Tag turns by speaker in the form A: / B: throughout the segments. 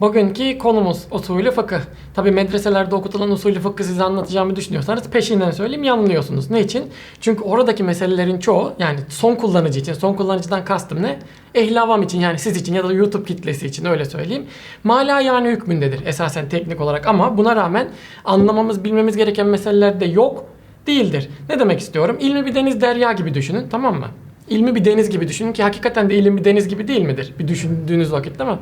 A: Bugünkü konumuz usulü fıkıh. Tabi medreselerde okutulan usulü fıkhı size anlatacağımı düşünüyorsanız peşinden söyleyeyim yanılıyorsunuz. Ne için? Çünkü oradaki meselelerin çoğu yani son kullanıcı için, son kullanıcıdan kastım ne? Ehli avam için yani siz için ya da YouTube kitlesi için öyle söyleyeyim. Mala yani hükmündedir esasen teknik olarak ama buna rağmen anlamamız, bilmemiz gereken meseleler de yok değildir. Ne demek istiyorum? İlmi bir deniz derya gibi düşünün tamam mı? İlmi bir deniz gibi düşünün ki hakikaten de ilim bir deniz gibi değil midir? Bir düşündüğünüz vakit değil mi?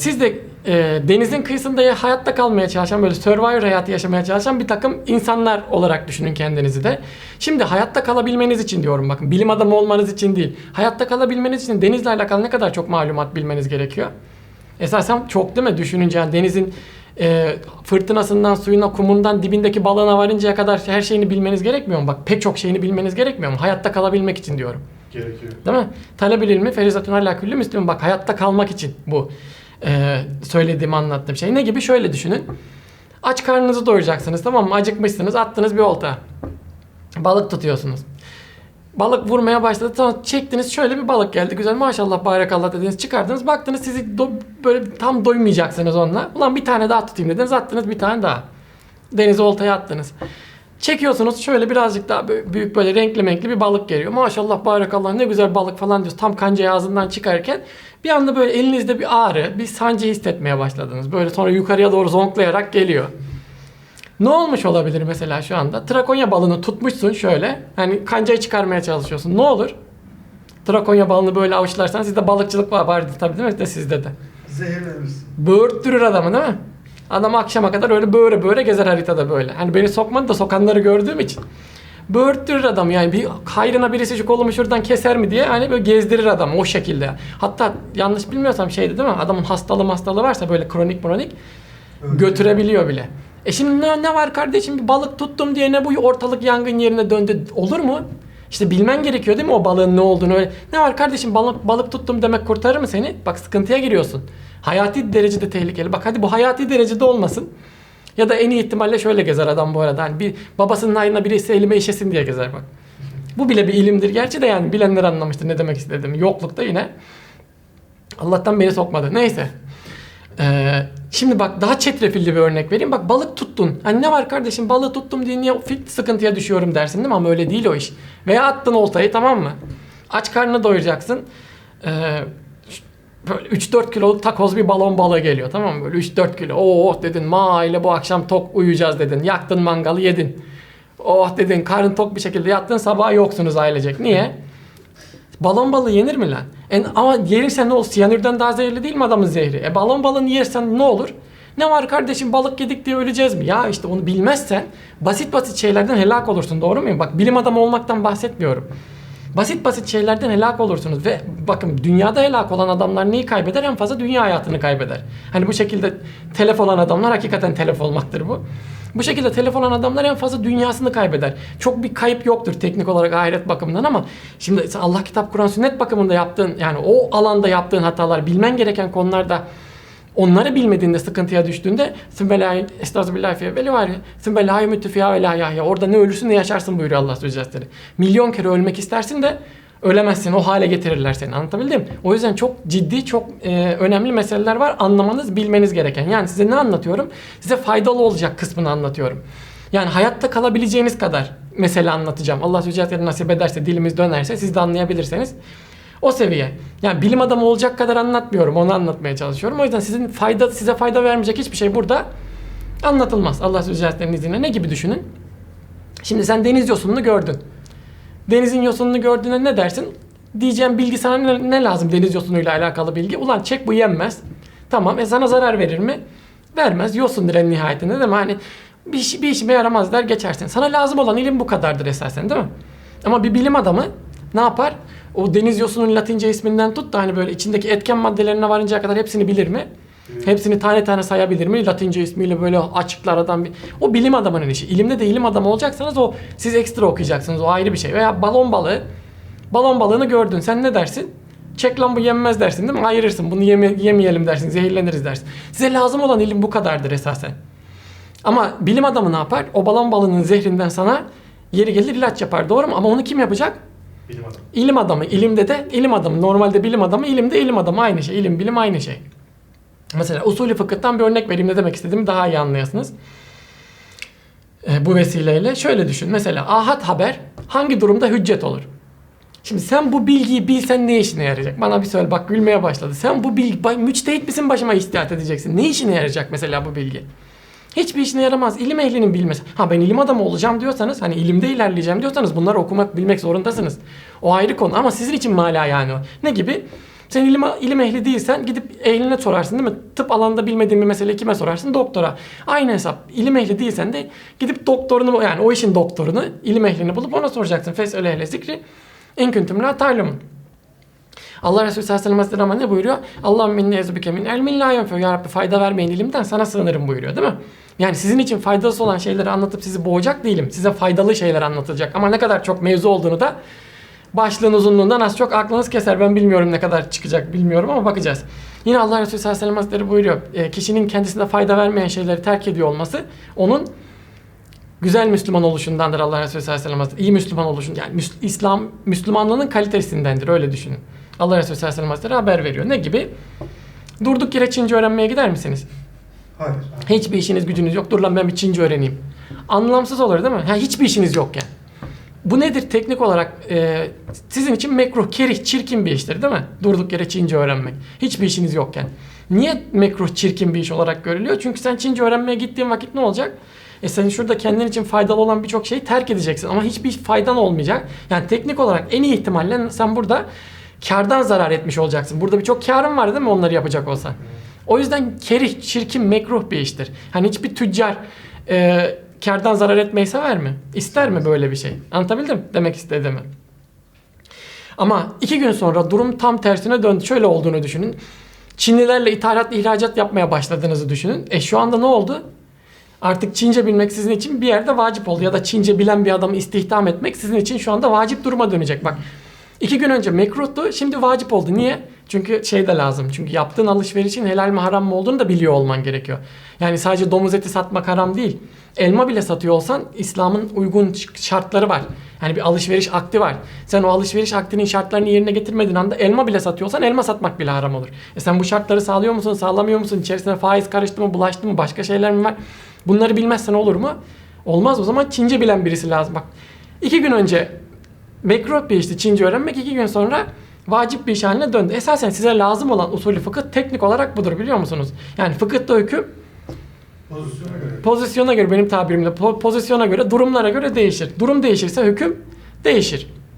A: Siz de e, denizin kıyısında ya- hayatta kalmaya çalışan böyle survivor hayatı yaşamaya çalışan bir takım insanlar olarak düşünün kendinizi de. Şimdi hayatta kalabilmeniz için diyorum bakın bilim adamı olmanız için değil. Hayatta kalabilmeniz için denizle alakalı ne kadar çok malumat bilmeniz gerekiyor. Esasen çok değil mi düşününce yani denizin e, fırtınasından, suyuna, kumundan, dibindeki balığına varıncaya kadar her şeyini bilmeniz gerekmiyor mu? Bak pek çok şeyini bilmeniz gerekmiyor mu? Hayatta kalabilmek için diyorum.
B: Gerekiyor.
A: Değil mi? Talep ilmi ferizatun ala külli müslüm. Bak hayatta kalmak için bu e, söylediğim anlattığım şey. Ne gibi? Şöyle düşünün. Aç karnınızı doyuracaksınız tamam mı? Acıkmışsınız attınız bir olta. Balık tutuyorsunuz. Balık vurmaya başladı. Sonra çektiniz şöyle bir balık geldi. Güzel maşallah barakallah dediniz. Çıkardınız. Baktınız sizi do- böyle tam doymayacaksınız onunla. Ulan bir tane daha tutayım dediniz. Attınız bir tane daha. Denize oltaya attınız. Çekiyorsunuz şöyle birazcık daha büyük böyle renkli renkli bir balık geliyor. Maşallah barakallah ne güzel balık falan diyoruz. Tam kancayı ağzından çıkarken bir anda böyle elinizde bir ağrı, bir sancı hissetmeye başladınız. Böyle sonra yukarıya doğru zonklayarak geliyor. Ne olmuş olabilir mesela şu anda? Trakonya balını tutmuşsun şöyle. Hani kancayı çıkarmaya çalışıyorsun. Ne olur? Trakonya balını böyle avuçlarsan sizde balıkçılık var vardı tabii değil mi? De sizde de.
B: Zehirlenirsin.
A: Böğürttürür adamı değil mi? Adam akşama kadar öyle böyle böyle gezer haritada böyle. Hani beni sokmadı da sokanları gördüğüm için. Böğürttürür adam yani bir hayrına birisi şu kolumu şuradan keser mi diye hani böyle gezdirir adam o şekilde. Hatta yanlış bilmiyorsam şeydi değil mi? Adamın hastalığı hastalığı varsa böyle kronik kronik götürebiliyor bile. E şimdi ne, ne var kardeşim bir balık tuttum diye ne bu ortalık yangın yerine döndü olur mu? İşte bilmen gerekiyor değil mi o balığın ne olduğunu öyle. Ne var kardeşim balık balık tuttum demek kurtarır mı seni? Bak sıkıntıya giriyorsun. Hayati derecede tehlikeli. Bak hadi bu hayati derecede olmasın. Ya da en iyi ihtimalle şöyle gezer adam bu arada. Hani bir babasının ayrına birisi elime işesin diye gezer bak. Bu bile bir ilimdir. Gerçi de yani bilenler anlamıştır ne demek istediğimi. Yoklukta yine. Allah'tan beni sokmadı. Neyse. Ee, şimdi bak daha çetrefilli bir örnek vereyim. Bak balık tuttun. Hani ne var kardeşim balığı tuttum diye niye sıkıntıya düşüyorum dersin değil mi? Ama öyle değil o iş. Veya attın oltayı tamam mı? Aç karnını doyuracaksın. Ee, böyle 3-4 kiloluk takoz bir balon balığı geliyor tamam mı? Böyle 3-4 kilo. Oh dedin ma ile bu akşam tok uyuyacağız dedin. Yaktın mangalı yedin. Oh dedin karın tok bir şekilde yattın sabah yoksunuz ailecek. Niye? Balon balığı yenir mi lan? En, ama yersen ne olur? Siyanürden daha zehirli değil mi adamın zehri? E balon balığını yersen ne olur? Ne var kardeşim balık yedik diye öleceğiz mi? Ya işte onu bilmezsen basit basit şeylerden helak olursun doğru muyum? Bak bilim adamı olmaktan bahsetmiyorum. Basit basit şeylerden helak olursunuz ve bakın dünyada helak olan adamlar neyi kaybeder? En fazla dünya hayatını kaybeder. Hani bu şekilde telef olan adamlar hakikaten telef olmaktır bu. Bu şekilde telef olan adamlar en fazla dünyasını kaybeder. Çok bir kayıp yoktur teknik olarak ahiret bakımından ama şimdi Allah kitap Kur'an sünnet bakımında yaptığın yani o alanda yaptığın hatalar bilmen gereken konularda onları bilmediğinde sıkıntıya düştüğünde Sümbelâhi estağfirullah fiye veli var ya Sümbelâhi müttefiya ve la yahya orada ne ölürsün ne yaşarsın buyuruyor Allah Sözcüsleri. Milyon kere ölmek istersin de ölemezsin o hale getirirler seni anlatabildim mi? O yüzden çok ciddi çok e, önemli meseleler var anlamanız bilmeniz gereken. Yani size ne anlatıyorum? Size faydalı olacak kısmını anlatıyorum. Yani hayatta kalabileceğiniz kadar mesele anlatacağım. Allah Sözcüsleri nasip ederse dilimiz dönerse siz de anlayabilirseniz. O seviye. Yani bilim adamı olacak kadar anlatmıyorum. Onu anlatmaya çalışıyorum. O yüzden sizin fayda size fayda vermeyecek hiçbir şey burada anlatılmaz. Allah Sözcüslerinin izniyle ne gibi düşünün? Şimdi sen deniz yosununu gördün. Denizin yosununu gördüğünde ne dersin? Diyeceğim bilgi ne, ne lazım deniz yosunuyla alakalı bilgi? Ulan çek bu yenmez. Tamam e sana zarar verir mi? Vermez. Yosundur en nihayetinde değil mi? Hani bir, bir işime yaramaz der geçersin. Sana lazım olan ilim bu kadardır esasen değil mi? Ama bir bilim adamı ne yapar? O deniz yosunun latince isminden tut da hani böyle içindeki etken maddelerine varıncaya kadar hepsini bilir mi? Hepsini tane tane sayabilir mi? Latince ismiyle böyle açıklar adam bir... O bilim adamının işi. İlimde de ilim adamı olacaksanız o siz ekstra okuyacaksınız. O ayrı bir şey. Veya balon balığı. Balon balığını gördün. Sen ne dersin? Çek lan bu yenmez dersin değil mi? Ayırırsın. Bunu yeme- yemeyelim dersin. Zehirleniriz dersin. Size lazım olan ilim bu kadardır esasen. Ama bilim adamı ne yapar? O balon balığının zehrinden sana yeri gelir ilaç yapar. Doğru mu? Ama onu kim yapacak?
B: Bilim adamı.
A: İlim adamı. İlimde de ilim adamı. Normalde bilim adamı, ilimde ilim adamı aynı şey. İlim, bilim aynı şey. Mesela usulü fıkıhtan bir örnek vereyim ne demek istediğimi daha iyi anlayasınız. E, bu vesileyle şöyle düşün. Mesela ahad haber hangi durumda hüccet olur? Şimdi sen bu bilgiyi bilsen ne işine yarayacak? Bana bir söyle bak gülmeye başladı. Sen bu bilgi, müçtehit misin başıma istihat edeceksin? Ne işine yarayacak mesela bu bilgi? Hiçbir işine yaramaz. İlim ehlinin bilmesi. Ha ben ilim adamı olacağım diyorsanız, hani ilimde ilerleyeceğim diyorsanız bunları okumak, bilmek zorundasınız. O ayrı konu ama sizin için mala yani o. Ne gibi? Sen ilim, ilim ehli değilsen gidip ehline sorarsın değil mi? Tıp alanında bilmediğin bir meseleyi kime sorarsın? Doktora. Aynı hesap. İlim ehli değilsen de gidip doktorunu yani o işin doktorunu, ilim ehlini bulup ona soracaksın. Fes'el ehle zikri. En küntüm la ta'lemun. Allah Resulü sallallahu aleyhi ve ne buyuruyor? Allah'ım minni ezbike min elmin la. Ya Rabbi fayda vermeyin ilimden sana sığınırım buyuruyor değil mi? Yani sizin için faydası olan şeyleri anlatıp sizi boğacak değilim. Size faydalı şeyler anlatılacak. Ama ne kadar çok mevzu olduğunu da başlığın uzunluğundan az çok aklınız keser. Ben bilmiyorum ne kadar çıkacak bilmiyorum ama bakacağız. Yine Allah Resulü sallallahu aleyhi ve sellem buyuruyor. e, kişinin kendisine fayda vermeyen şeyleri terk ediyor olması onun güzel Müslüman oluşundandır Allah Resulü sallallahu aleyhi ve sellem. İyi Müslüman oluşun yani Müs- İslam Müslümanlığının kalitesindendir öyle düşünün. Allah Resulü sallallahu aleyhi ve sellem haber veriyor. Ne gibi? Durduk yere Çince öğrenmeye gider misiniz?
B: Hayır.
A: Hiçbir işiniz gücünüz yok. Dur lan ben bir Çince öğreneyim. Anlamsız olur değil mi? Ha, hiçbir işiniz yokken. Bu nedir teknik olarak? e, sizin için mekruh, kerih, çirkin bir iştir değil mi? Durduk yere Çince öğrenmek. Hiçbir işiniz yokken. Niye mekruh, çirkin bir iş olarak görülüyor? Çünkü sen Çince öğrenmeye gittiğin vakit ne olacak? E sen şurada kendin için faydalı olan birçok şeyi terk edeceksin ama hiçbir faydan olmayacak. Yani teknik olarak en iyi ihtimalle sen burada kardan zarar etmiş olacaksın. Burada birçok karın var değil mi onları yapacak olsan? O yüzden kerih, çirkin, mekruh bir iştir. Hani hiçbir tüccar e, kardan zarar etmeyi sever mi? İster mi böyle bir şey? Anlatabildim demek istediğimi. Ama iki gün sonra durum tam tersine döndü. Şöyle olduğunu düşünün. Çinlilerle ithalat ihracat yapmaya başladığınızı düşünün. E şu anda ne oldu? Artık Çince bilmek sizin için bir yerde vacip oldu. Ya da Çince bilen bir adamı istihdam etmek sizin için şu anda vacip duruma dönecek. Bak iki gün önce mekruhtu şimdi vacip oldu. Niye? Çünkü şey de lazım. Çünkü yaptığın alışverişin helal mi haram mı olduğunu da biliyor olman gerekiyor. Yani sadece domuz eti satmak haram değil. Elma bile satıyor olsan İslam'ın uygun şartları var. Yani bir alışveriş akti var. Sen o alışveriş aktinin şartlarını yerine getirmediğin anda elma bile satıyorsan elma satmak bile haram olur. E sen bu şartları sağlıyor musun, sağlamıyor musun? İçerisine faiz karıştı mı, bulaştı mı, başka şeyler mi var? Bunları bilmezsen olur mu? Olmaz o zaman Çince bilen birisi lazım. Bak iki gün önce mekruh bir işti Çince öğrenmek. iki gün sonra vacip bir iş haline döndü. Esasen size lazım olan usulü fıkıh teknik olarak budur biliyor musunuz? Yani fıkıhta hüküm
B: Pozisyona göre.
A: pozisyona göre benim tabirimle po- pozisyona göre durumlara göre değişir. Durum değişirse hüküm değişir.